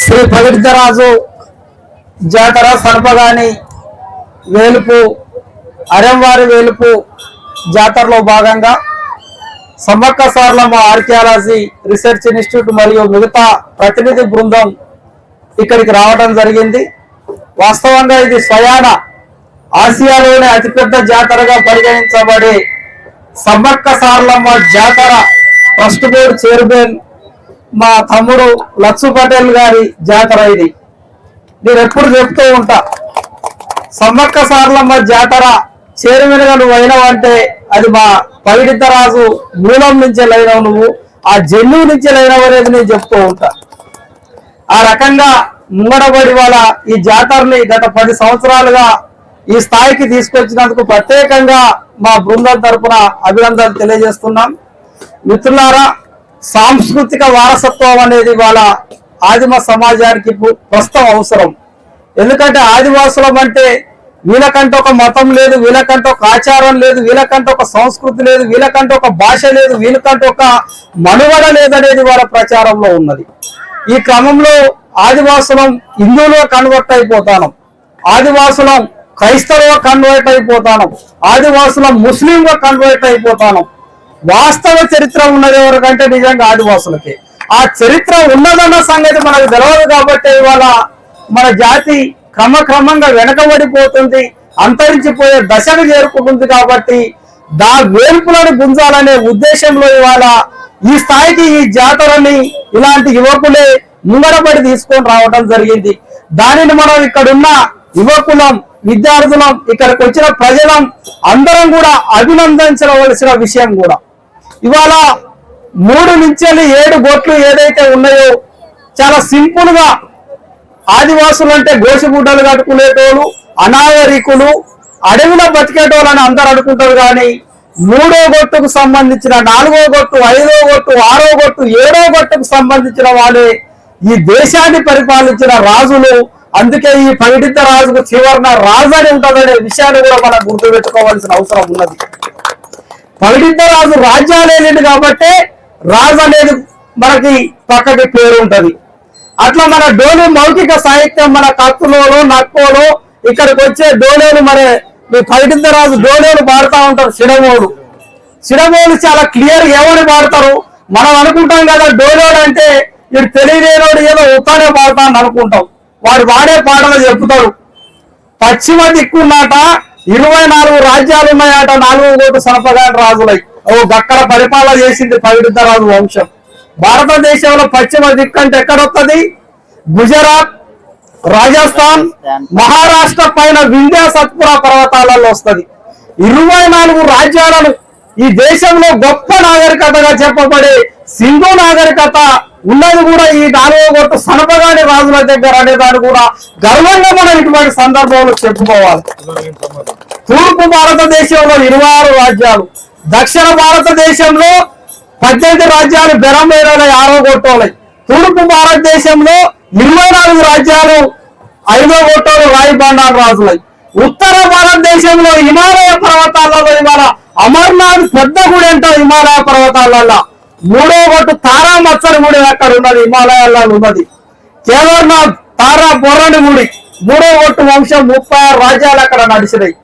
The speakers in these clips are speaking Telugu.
శ్రీ పవిత్రరాజు జాతర సడపగాని వేలుపు అరంవారి వేలుపు జాతరలో భాగంగా Sammakka Sarlamma archaeology research institute మరియు మిగతా ప్రతినిధి బృందం ఇక్కడికి రావడం జరిగింది. వాస్తవంగా ఇది స్వయాన ఆసియాలోనే అతిపెద్ద జాతరగా పరిగణించబడే సమ్మక్క సార్లమ్మ జాతర ట్రస్ట్ బోర్డు చైర్మన్ మా తమ్ముడు లక్సు పటేల్ గారి జాతర ఇది. నేను ఎప్పుడు చెప్తూ ఉంటా సమ్మక్క సార్లమ్మ జాతర చైర్మన్గా నువ్వు అయినావంటే అది మా పవిడితరాజు మూలం నుంచి లైనవు నువ్వు ఆ జన్యువు నుంచి లైనవు అనేది నేను చెప్తూ ఉంటా. ఆ రకంగా ముంగడబడి వాళ్ళ ఈ జాతరని గత పది సంవత్సరాలుగా ఈ స్థాయికి తీసుకొచ్చినందుకు ప్రత్యేకంగా మా బృందం తరపున అభినందనలు తెలియజేస్తున్నాం. మిత్రులారా సాంస్కృతిక వారసత్వం అనేది వాళ్ళ ఆదిమ సమాజానికి ప్రస్తుతం అవసరం. ఎందుకంటే ఆదివాసులం అంటే వీళ్ళకంటే ఒక మతం లేదు వీళ్ళకంటే ఒక ఆచారం లేదు వీళ్ళకంటే ఒక సంస్కృతి లేదు వీళ్ళకంటే ఒక భాష లేదు వీళ్ళకంటే ఒక మనుగడ లేదనేది వాళ్ళ ప్రచారంలో ఉన్నది. ఈ క్రమంలో ఆదివాసులం హిందువులో కన్వర్ట్ అయిపోతాను. ఆదివాసులం క్రైస్తవులుగా కన్వర్ట్ అయిపోతాను. ఆదివాసులం ముస్లింగా కన్వర్ట్ అయిపోతాను. వాస్తవ చరిత్ర ఉన్నది ఎవరికంటే నిజంగా ఆదివాసులకి. ఆ చరిత్ర ఉన్నదన్న సంగతి మనకు తెలియదు కాబట్టి ఇవాళ మన జాతి క్రమక్రమంగా వెనకబడిపోతుంది అంతరించిపోయే దశకు చేరుకుంటుంది కాబట్టి దా వేల్పులను గుంజాలనే ఉద్దేశంలో ఇవాళ ఈ స్థాయికి ఈ జాతరని ఇలాంటి యువకులే ముంగడబడి తీసుకొని రావడం జరిగింది. దానిని మనం ఇక్కడున్న యువకులం విద్యార్థులం ఇక్కడికి వచ్చిన ప్రజలం అందరం కూడా అభినందించవలసిన విషయం కూడా. ఇవాళ మూడు నుంచి ఏడు గోట్లు ఏదైతే ఉన్నాయో చాలా సింపుల్గా ఆదివాసులు అంటే గోసిగుడ్డలు కట్టుకునేటోళ్ళు అనాగరికులు అడవిలో బతికేటోళ్ళు అని అందరు అనుకుంటారు కానీ మూడో గొట్టుకు సంబంధించిన నాలుగో గొట్టు ఐదో గొట్టు ఆరో గొట్టు ఏడో గొట్టుకు సంబంధించిన వాళ్ళే ఈ దేశాన్ని పరిపాలించిన రాజులు. అందుకే ఈ పైడిత రాజుకు చివరన రాజు అని ఉంటుందనే విషయాన్ని కూడా మనం గుర్తుపెట్టుకోవాల్సిన అవసరం ఉన్నది. పైడిత రాజు రాజ్యాలేనిది కాబట్టి రాజు అనేది మనకి పక్కకి పేరు ఉంటుంది. అట్లా మన డోలు మౌఖిక సాహిత్యం మన కత్తులోను నక్కోలు ఇక్కడికి వచ్చే డోలేలు మరి మీ పైడిత రాజు డోలేలు పాడుతూ ఉంటారు సిడమోలు సిడమోలు చాలా క్లియర్ ఎవరు పాడతారు మనం అనుకుంటాం కదా డోలోడు అంటే వీడు తెలియలేనోడు ఏదో ఉత్తానే పాడతా అని అనుకుంటాం. వాడు వాడే పాటలు చెప్తాడు. పశ్చిమ దిక్కున్నాట ఇరవై నాలుగు రాజ్యాలు ఉన్నాయట నాలుగు కోటి సనపగాని రాజులై. ఓ గక్కడ పరిపాలన చేసింది పవిత్ర రాజు వంశం. భారతదేశంలో పశ్చిమ దిక్కు అంటే ఎక్కడొస్తుంది గుజరాత్ రాజస్థాన్ మహారాష్ట్ర పైన వింధ్యా సత్పురా పర్వతాలలో వస్తుంది. ఇరవై నాలుగు రాజ్యాలను ఈ దేశంలో గొప్ప నాగరికతగా చెప్పబడే సింధు నాగరికత ఉన్నది కూడా ఈ నాలుగో గొట్టు సనపగాని రాజుల దగ్గర అనేదాన్ని కూడా గర్వంగా మనం ఇటువంటి సందర్భంలో చెప్పుకోవాలి. తూర్పు భారతదేశంలో ఇరవై ఆరు రాజ్యాలు. దక్షిణ భారతదేశంలో పద్దెనిమిది రాజ్యాలు బెరంబేరాలై ఆరో గొట్టోలై తూర్పు భారతదేశంలో ఇరవై నాలుగు రాజ్యాలు ఐదో గొట్టోలు రాయిబండా రాజులై. ఉత్తర భారతదేశంలో హిమాలయ పర్వతాలలో ఇవాళ అమర్నాథ్ పెద్ద గుడి అంట హిమాలయ పర్వతాలలో. మూడో ఒకటి తారా మచ్చని గుడి అక్కడ ఉన్నది హిమాలయాల్లో ఉన్నది. కేదార్నాథ్ తారా బొర్రని గుడి. మూడో ఒట్టు వంశం ముప్పై ఆరు రాజ్యాలు అక్కడ నడిచినాయి.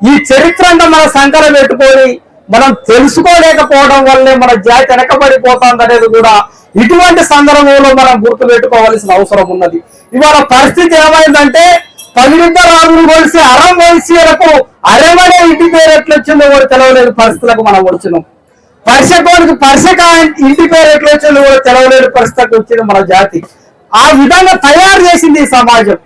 ఈ చరిత్రంగా మన సంకర పెట్టుకొని మనం తెలుసుకోలేకపోవడం వల్లే మన జాతి వెనకబడిపోతుంది అనేది కూడా ఇటువంటి సందర్భంలో మనం గుర్తు పెట్టుకోవాల్సిన అవసరం ఉన్నది. ఇవాళ పరిస్థితి ఏమైందంటే పగిడిద్ద రాజులు కొలిసి అరం వంశీయులకు అరవనే ఇంటి పేరు ఎట్లా వచ్చిందో కూడా తెలవలేదు పరిస్థితులకు మనం వచ్చినాం. పరిశకోనికి పరిశక ఇంటి పేరు ఎట్లా వచ్చిందో కూడా తెలవలేని పరిస్థితి వచ్చింది మన జాతి. ఆ విధంగా తయారు చేసింది ఈ సమాజం.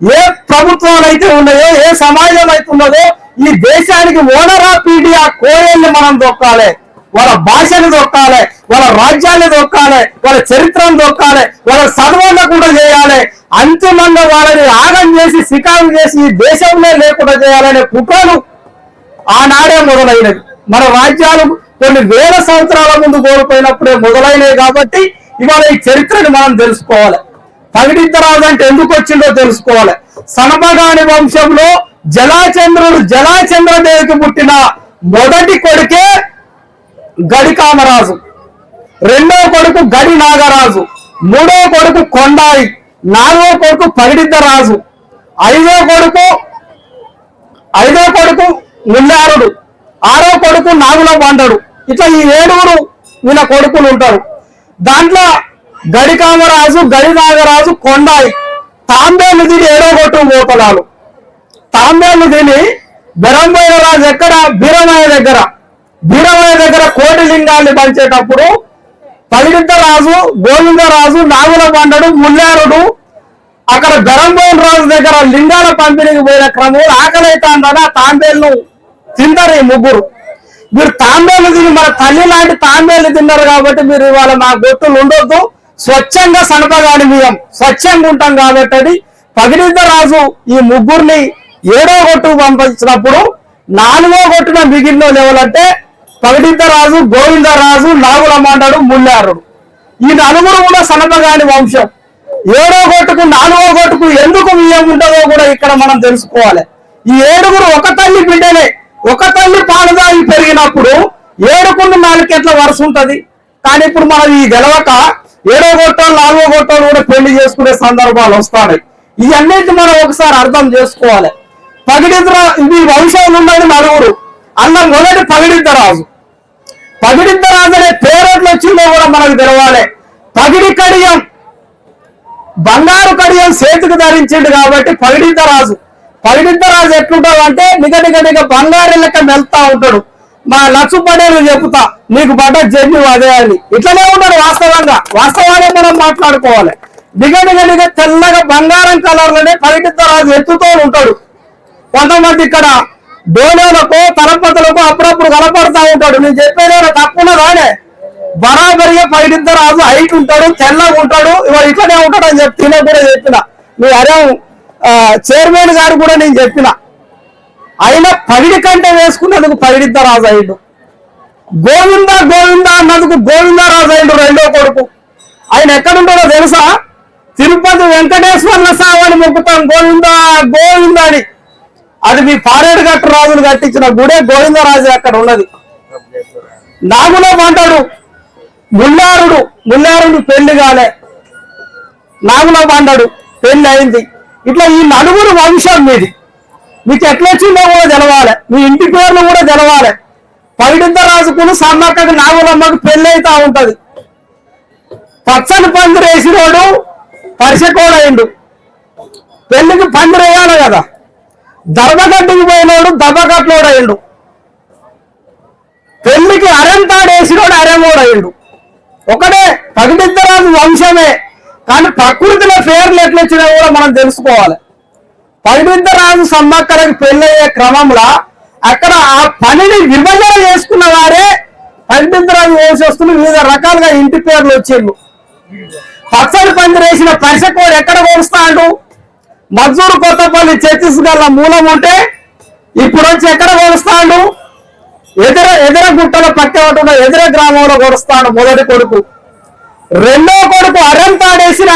ఏ ప్రభుత్వాలు అయితే ఉన్నాయో ఏ సమాజం అయితే ఉన్నదో ఈ దేశానికి ఓనర్ ఆఫ్ ఇండియా కోయల్ని మనం దొక్కాలి. వాళ్ళ భాషని దొక్కాలి వాళ్ళ రాజ్యాన్ని దొక్కాలి వాళ్ళ చరిత్రను దొక్కాలి వాళ్ళ చదవన్న కూడా చేయాలి. అంతిమంగా వాళ్ళని ఆగం చేసి శికారు చేసి ఈ దేశంలో లేకుండా చేయాలనే కుట్రలు ఆనాడే మొదలైనది మన రాజ్యాలు కొన్ని వేల సంవత్సరాల ముందు కోల్పోయినప్పుడే మొదలైనవి కాబట్టి ఇవాళ ఈ చరిత్రని మనం తెలుసుకోవాలి. పగిడిద్దరాజు అంటే ఎందుకు వచ్చిందో తెలుసుకోవాలి. సనమగాని వంశంలో జలాచంద్రుడు జలాచంద్రదేవికి పుట్టిన మొదటి కొడుకే గడి కామరాజు రెండో కొడుకు గడి నాగరాజు. మూడో కొడుకు కొండాయి. నాలుగో కొడుకు పగిడిద్ద రాజు ఐదో కొడుకు ఐదో కొడుకు ముల్లారుడు ఆరో కొడుకు నాగుల బండడు. ఇట్లా ఈ ఏడుగురు వీళ్ళ కొడుకులు ఉంటారు. దాంట్లో గడికామరాజు గడి నాగరాజు కొండాయి. తాంబేలు తిని ఏడో కొట్టు పోతలాలు. తాంబేలు తిని బెరంబోయిన రాజు ఎక్కడ? బీరమయ్య దగ్గర. బీరమయ్య దగ్గర కోటి లింగాన్ని పంచేటప్పుడు పగిడిద్ద రాజు గోవిందరాజు నాగుల పండడు ముల్లారుడు అక్కడ బెరంబోన్ రాజు దగ్గర లింగాల పంపిణీకి పోయిన క్రమంలో ఆకలి అవుతుందని తాంబేలు తింటారు ఈ ముగ్గురు. మీరు తాంబేలు తిని మన తల్లి లాంటి తాంబేలు తిన్నారు కాబట్టి మీరు ఇవాళ నా గొట్టులు ఉండొద్దు. స్వచ్ఛంగా సనపగాని బియ్యం స్వచ్ఛంగా ఉంటాం కాబట్టి అది. రాజు ఈ ముగ్గురిని ఏడో గొట్టు పంపించినప్పుడు నాలుగో గొట్టున మిగిలిన ఎవరంటే పగిడిద్ద రాజు గోవిందరాజు నాగుల మాండడు ముల్లారుడు. ఈ నలుగురు కూడా సనపగాని వంశం. ఏడో గొట్టుకు నాలుగో గొట్టుకు ఎందుకు బియ్యం ఉండదో కూడా ఇక్కడ మనం తెలుసుకోవాలి. ఈ ఏడుగురు ఒక తల్లి బిడ్డలే. ఒక తల్లి పాలుదాగి పెరిగినప్పుడు ఏడుకున్న నాలుకెట్ల వరుస ఉంటుంది. కానీ ఇప్పుడు మనం ఈ గెలవక ఏడో గొట్టాలు నాలుగో గొట్టాలు కూడా పెళ్ళి చేసుకునే సందర్భాలు వస్తాయి ఇవన్నిటి మనం ఒకసారి అర్థం చేసుకోవాలి. పగిడిద్దర ఇది వంశంలో ఉన్నది నలుగురు. అన్న మొదటి పగిడిద్దరాజు. రాజు రాజు అనే పేరెట్లు వచ్చిందో కూడా మనకు తెలవాలి. పగిడి కడియం. బంగారు కడియం చేతికి ధరించిండు కాబట్టి పగిడిద్దరాజు. పరిమితరాజు రాజు ఎట్లుంటాడు అంటే నిగ నిగ బంగారు లెక్క మెల్తా ఉంటాడు. మా లక్ష పడేలు చెప్తా నీకు పడ్డ జన్యు అదే అని. ఇట్లనే ఉంటాడు వాస్తవంగా. వాస్తవాన్ని మనం మాట్లాడుకోవాలి. నిగ నిగ నిగ తెల్లగా బంగారం కలర్లోనే పగిడిద్ద రాజు ఎత్తుతో ఉంటాడు. కొంతమంది ఇక్కడ డోలోలకు తలపతులకు అప్పుడప్పుడు కనపడతా ఉంటాడు. నేను చెప్పేదే తప్పున రానే? బరాబరిగా పైడిద్దరాజు హైట్ ఉంటాడు తెల్లగా ఉంటాడు. ఇవాడు ఇట్లనే ఉంటాడు అని చెప్పి కూడా చెప్పిన. నువ్వు అరే చైర్మన్ గారు కూడా నేను చెప్పిన. ఆయన పగిడి కంటే వేసుకున్నందుకు పగిడిద్ద రాజు అయిండు. గోవింద గోవింద అన్నందుకు గోవిందరాజు అయిండు రెండో కొడుకు. ఆయన ఎక్కడుంటాడో తెలుసా? తిరుపతి వెంకటేశ్వర్ల సావని మొక్కుతాం గోవింద గోవింద అని. అది మీ పారేడు గట్టు రాజులు కట్టించిన గుడే గోవిందరాజు అక్కడ ఉన్నది. నాగులో పంటాడు ముల్లారుడు ముల్లారుడు పెళ్ళి కాలే. నాగులో పండాడు పెళ్ళి అయింది. ఇట్లా ఈ నలుగురు వంశం మీది. మీకు ఎట్లా వచ్చిందో కూడా తెలవాలి. మీ ఇంటి పేర్లు కూడా తెలవాలి. పైడింత రాజుకును సమ్మక్కకు నాగులమ్మకు పెళ్ళి అవుతా ఉంటది. పచ్చని పందిరి వేసినోడు పరిశకోడైండు పెళ్ళికి పందిరి వేయాలి కదా. దర్భగడ్డికి పోయినోడు దెబ్బగట్లోడు పెళ్ళికి అరంతాడు వేసినోడు అరెమోడు అయ్యిండు ఒకటే పగిడిద్దరాజు వంశమే. కానీ ప్రకృతిలో పేర్లు ఎట్లొచ్చినా కూడా మనం తెలుసుకోవాలి. పగిడిద్దరాజు సమ్మక్కలకి పెళ్ళయ్యే క్రమంలో అక్కడ ఆ పనిని విభజన చేసుకున్న వారే పగిడిద్దరాజు వంశస్తులు వివిధ రకాలుగా ఇంటి పేర్లు వచ్చిండు పచ్చడి పందిరేసిన పరిసకోడు ఎక్కడ కొలుస్తాడు మజ్జూరు కొత్తపల్లి ఛత్తీస్గఢ్ మూలం ఉంటే ఇప్పుడు వచ్చి ఎక్కడ కొలుస్తాడు ఎదర ఎదుర గుట్టల పక్క ఉన్న ఎదుర గ్రామంలో కొడుస్తాడు మొదటి కొడుకు. రెండో కొడుకు అరెంతాడేసిన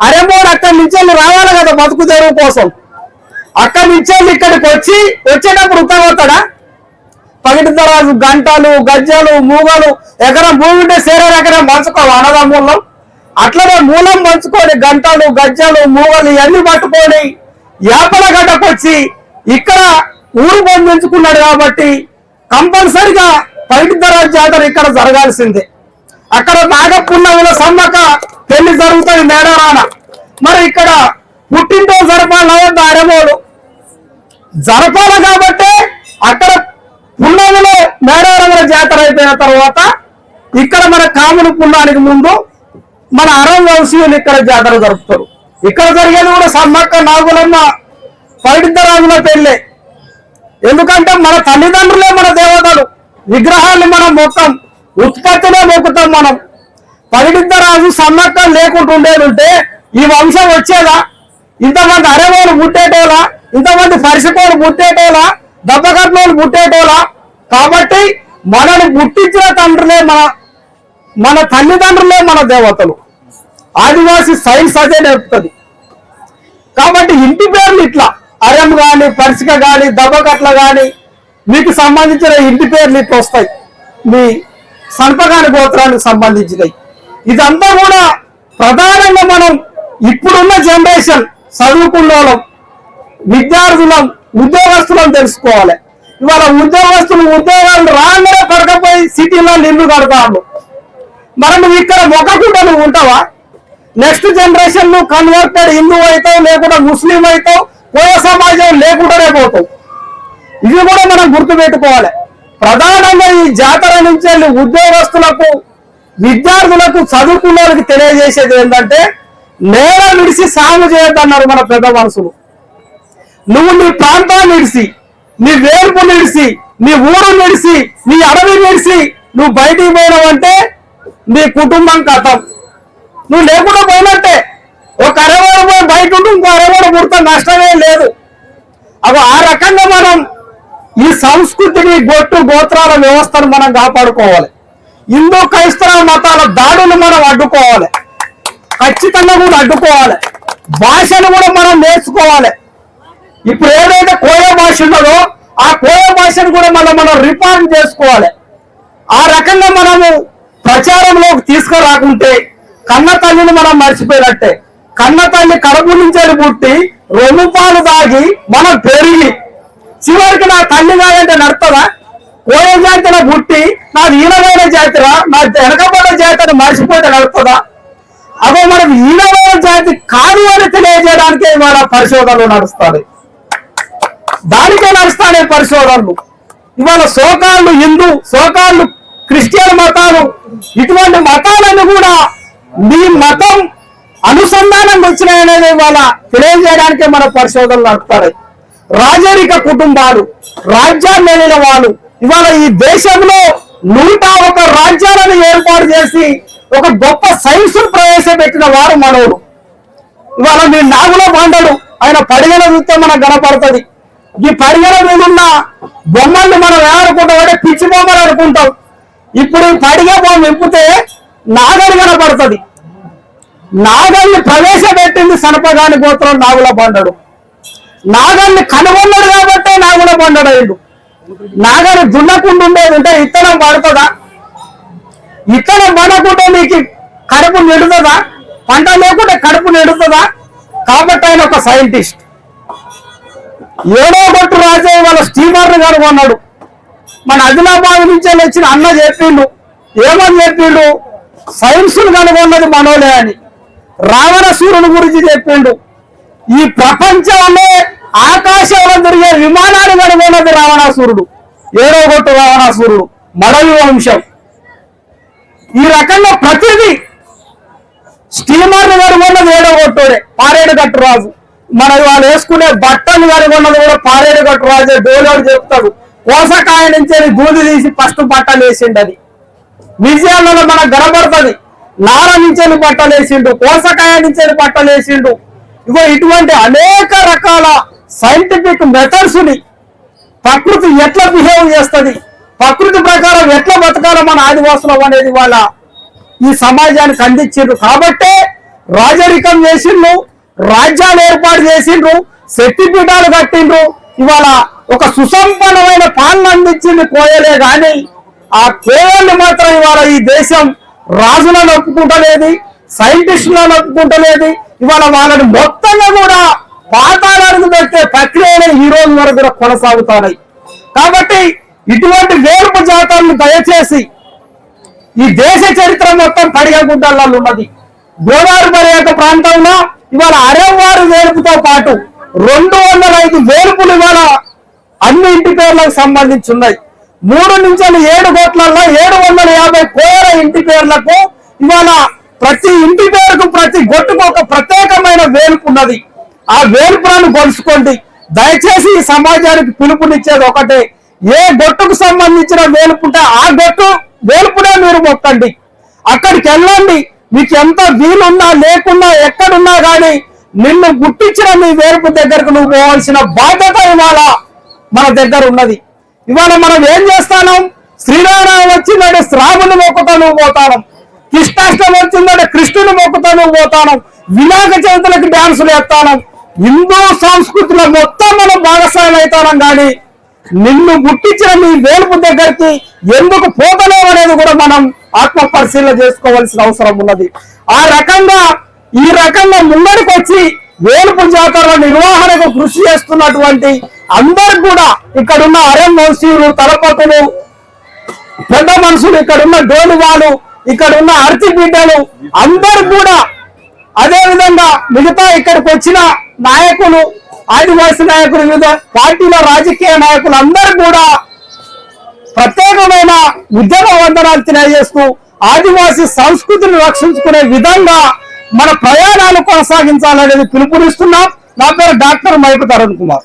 అరెంబోడు అక్కడి నుంచి రావాలి కదా బతుకు తెరువు కోసం. అక్కడి నుంచి ఇక్కడికి వచ్చి వచ్చేటప్పుడు ఉత్తగవుతాడా పగిడితరాజు గంటలు గజ్జలు మూగలు ఎకరం భూమి ఉంటే సేరే ఎకరం పంచుకోవాలి మూలం? అట్లనే మూలం పంచుకొని గంటలు గజ్జలు మూగలు ఇవన్నీ పట్టుకొని యాపల గడ్డకు వచ్చి ఇక్కడ ఊరు బంధించుకున్నాడు కాబట్టి కంపల్సరిగా పైడిద్దరాజు జాతర ఇక్కడ జరగాల్సిందే. అక్కడ నాగపున్నవుల సమ్మక పెళ్ళి జరుగుతుంది మేడరాన. మరి ఇక్కడ పుట్టింటో జరపాలి అరమోడు జరపాలి కాబట్టి అక్కడ పున్నవులో మేడారంలో జాతర అయిపోయిన తర్వాత ఇక్కడ మన కాముని పున్నానికి ముందు మన అరం వంశీయులు ఇక్కడ జాతర జరుపుతారు. ఇక్కడ జరిగేది కూడా సమ్మక్క నాగులమ్మ పైడిద్దరాజుల పెళ్ళే. ఎందుకంటే మన తల్లిదండ్రులే మన దేవతలు. విగ్రహాన్ని మనం మొత్తం ఉత్పత్తిలో మొక్కుతాం మనం. పగిడిద్దరాజు సమ్మక్క లేకుండా ఉండేదుంటే ఈ వంశం వచ్చేదా? ఇంతమంది అరేవాళ్ళు పుట్టేటోలా? ఇంతమంది పరిశుకోలు పుట్టేటోలా? దెబ్బకట్లోలు పుట్టేటోలా? కాబట్టి మనని పుట్టించిన తండ్రులే మన మన తల్లిదండ్రులే మన దేవతలు. ఆదివాసి సైన్స్ అదే నేర్పుతుంది. కాబట్టి ఇంటి పేర్లు ఇట్లా. అరం కానీ పరిసిక కానీ దెబ్బకట్ల కానీ మీకు సంబంధించిన ఇంటి పేర్లు ఇట్లా వస్తాయి. మీ సల్పగాని గోత్రానికి సంబంధించినవి. ఇదంతా కూడా ప్రధానంగా మనం ఇప్పుడున్న జనరేషన్ చదువుకున్న వాళ్ళం విద్యార్థులం ఉద్యోగస్తులం తెలుసుకోవాలి. ఇవాళ ఉద్యోగస్తులు ఉద్యోగాలు రాగానే పడకపోయి సిటీలో నిల్లు కడతాము మనం ఇక్కడ మొక్కకుండా నువ్వు ఉంటావా? నెక్స్ట్ జనరేషన్ నువ్వు కన్వర్టెడ్ హిందూ అవుతావు లేకుండా ముస్లిం అవుతావు కోయ సమాజం లేకుండానే పోతావు. ఇవి కూడా మనం గుర్తుపెట్టుకోవాలి. ప్రధానంగా ఈ జాతర నుంచి ఉద్యోగస్తులకు విద్యార్థులకు చదువుకున్న వాళ్ళకి తెలియజేసేది ఏంటంటే నేల విడిసి సాగు చేయొద్దన్నారు మన పెద్ద మనుషులు నువ్వు నీ ప్రాంతాన్ని విడిసి నీ వేర్పు నిడిసి నీ ఊరు నిడిసి నీ అడవి నిడిసి నువ్వు బయటికి పోయినావంటే నీ కుటుంబం కథం. నువ్వు లేకుండా పోయినట్టే. ఒక అరవాడు పోయి బయట ఉంటూ ఇంకో అరవాడు పుడతా నష్టమే లేదు. అవి ఆ రకంగా మనం ఈ సంస్కృతిని గొట్టు గోత్రాల వ్యవస్థను మనం కాపాడుకోవాలి. హిందూ క్రైస్తవ మతాల దాడులు మనం అడ్డుకోవాలి. ఖచ్చితంగా కూడా అడ్డుకోవాలి. భాషను కూడా మనం నేర్చుకోవాలి. ఇప్పుడు ఏదైతే కోయ భాష ఉన్నదో ఆ కోయ భాషను కూడా మనం మనం రిఫార్మ్ చేసుకోవాలి. ఆ రకంగా మనము ప్రచారంలోకి తీసుకురాకుంటే కన్న తల్లిని మనం మర్చిపోయినట్టే. కన్న తల్లి కడుపు నుంచి పుట్టి రొమ్ము పాలు తాగి మనం పెరిగి చివరికి నా తల్లి కాదంటే నడుతుందా కోయ జాతిన పుట్టి నా ఈనమైన జాతిరా నా వెనకబడ్డ జాతిని మర్చిపోతే నడుపుదా అదో మనం ఈనమైన జాతి కాదు అని తెలియజేయడానికే మన పరిశోధనలు నడుస్తాయి. దానికే నడుస్తానే పరిశోధనలు. ఇవాళ శోకాళ్ళు హిందూ శోకాళ్ళు క్రిస్టియన్ మతాలు ఇటువంటి మతాలను కూడా మీ మతం అనుసంధానం వచ్చినాయనేది ఇవాళ తెలియజేయడానికే మన పరిశోధనలు నడుపుతాయి రాజరిక కుటుంబాలు రాజ్యాన్ని వెళ్ళిన వాళ్ళు. ఇవాళ ఈ దేశంలో నూట ఒక రాజ్యాలను ఏర్పాటు చేసి ఒక గొప్ప సైన్స్ ప్రవేశపెట్టిన వారు మనవుడు ఇవాళ మీ నాగుల బండలు ఆయన పడిగల చూస్తే మనకు కనపడుతుంది. ఈ పడిగల మీద ఉన్న బొమ్మల్ని మనం ఏమనుకుంటాం అంటే పిచ్చి బొమ్మలు అనుకుంటాం. ఇప్పుడు ఈ పడిగ బొమ్మ విప్పితే నాగలి కనపడుతుంది. నాగల్ని ప్రవేశపెట్టింది సనపగాని గోత్రం నాగుల బండడు నాగాన్ని కనుగొన్నాడు కాబట్టి నాగుల పండడు అయిండు నాగాన్ని దున్నకుండా ఉండేది ఉంటే ఇత్తనం పడుతుందా? ఇత్తనం పడకుండా నీకు కడుపు నిడుతుందా? పంట లేకుండా కడుపు నిడుతుందా? కాబట్టి ఆయన ఒక సైంటిస్ట్. ఏడో గొట్టు రాజే వాళ్ళ స్టీమర్ని కనుగొన్నాడు. మన ఆదిలాబాద్ నుంచి వచ్చిన అన్న చెప్పిండు. ఏమని చెప్పిండు? సైన్స్ను కనుగొన్నది మనోలే అని. రావణసూరుని గురించి చెప్పిండు. ఈ ప్రపంచంలో ఆకాశంలో తిరిగే విమానాన్ని కనుగొన్నది రావణాసురుడు. ఏడో గొట్టు రావణాసురుడు. మడవి వంశం. ఈ రకంగా ప్రతిదీ స్టీమర్ని కనుగొన్నది ఏడో గొట్టుడే పారేడు కట్టు రాజు. మన వాళ్ళు వేసుకునే బట్టలు కనుగొన్నది కూడా పారేడు కట్టు రాజే డోలోడు చెప్తాడు. కోసకాయ నుంచి వెళ్ళి దూది తీసి ఫస్ట్ బట్టలు వేసిండు అది మ్యూజియంలలో మనకు కనబడుతుంది. నార నుంచి బట్టలు వేసిండు కోసకాయ నుంచి బట్టలు వేసిండు. ఇగో ఇటువంటి అనేక రకాల సైంటిఫిక్ మెథడ్స్ని ప్రకృతి ఎట్లా బిహేవ్ చేస్తుంది? ప్రకృతి ప్రకారం ఎట్లా బతకాలో మన ఆదివాసులం అనేది వాళ్ళ ఈ సమాజానికి అందించారు కాబట్టే రాజరికం చేసిండ్రు రాజ్యాలు ఏర్పాటు చేసిండ్రు శక్తిపీఠాలు కట్టిండ్రు. ఇవాళ ఒక సుసంపన్నమైన పాలన అందించింది కోయలే కానీ ఆ కోయల్ని మాత్రం ఇవాళ ఈ దేశం రాజులను ఒప్పుకుంటలేదు సైంటిస్టులను ఒప్పుకుంటలేదు ఇవాళ వాళ్ళని మొత్తంగా కూడా పాతాళానికి పెట్టే ప్రక్రియనే ఈ రోజు వరకు కూడా కొనసాగుతున్నాయి కాబట్టి ఇటువంటి వేర్పు జాతాలను దయచేసి ఈ దేశ చరిత్ర మొత్తం పడిగగుడ్డల్లో ఉన్నది. గోదావరి పర్యాటక ప్రాంతంలో ఇవాళ అరవారు వేలుపుతో పాటు రెండు వందల ఐదు వేలుపులు ఇవాళ అన్ని ఇంటి పేర్లకు సంబంధించి ఉన్నాయి. మూడు నుంచి ఏడు కోట్లలో ఏడు వందల యాభై కోర ఇంటి పేర్లకు ఇవాళ ప్రతి ఇంటి పేరుకు ప్రతి గొట్టుకు ఒక ప్రత్యేకమైన వేలుపు ఉన్నది. ఆ వేలుపులను కొలుసుకోండి. దయచేసి ఈ సమాజానికి పిలుపునిచ్చేది ఒకటే. ఏ గొట్టుకు సంబంధించిన వేలుపుంటే ఆ గొట్టు వేలుపునే మీరు మొక్కండి. అక్కడికి వెళ్ళండి. మీకు ఎంత వీలున్నా లేకున్నా ఎక్కడున్నా కానీ నిన్ను గుట్టించిన మీ వేలుపు దగ్గరకు నువ్వు పోవాల్సిన బాధ్యత ఇవాళ మన దగ్గర ఉన్నది. ఇవాళ మనం ఏం చేస్తాను? వచ్చి వచ్చిందంటే శ్రావణి మొక్కుతాను పోతాను. కృష్ణాష్టమి వచ్చిందంటే కృష్ణుని మొక్కుతాను పోతాను. వినాయక చవితులకు డాన్సులు వేస్తాను. హిందూ సంస్కృతిలో మొత్తం మనం భాగస్వామి అవుతాం కానీ నిన్ను గుట్టించిన నీ వేలుపు దగ్గరికి ఎందుకు పోతలేవు అనేది కూడా మనం ఆత్మ పరిశీలన చేసుకోవాల్సిన అవసరం ఉన్నది. ఆ రకంగా ఈ రకంగా ముందరికి వచ్చి వేలుపు జాతర నిర్వహణకు కృషి చేస్తున్నటువంటి అందరు కూడా ఇక్కడున్న అరం వంశీయులు తలపతులు పెద్ద మనుషులు ఇక్కడున్న డోలువాలు ఇక్కడ ఉన్న అర్తి బిడ్డలు అందరు కూడా అదే విధంగా మిగతా ఇక్కడికి వచ్చిన నాయకులు ఆదివాసీ నాయకులు వివిధ పార్టీల రాజకీయ నాయకులు అందరూ కూడా ప్రత్యేకమైన ఉద్యమ వందనాలు తెలియజేస్తూ ఆదివాసీ సంస్కృతిని రక్షించుకునే విధంగా మన ప్రయాణాలు కొనసాగించాలనేది పిలుపునిస్తున్నాం. నా పేరు డాక్టర్ మైపు తరుణ్ కుమార్.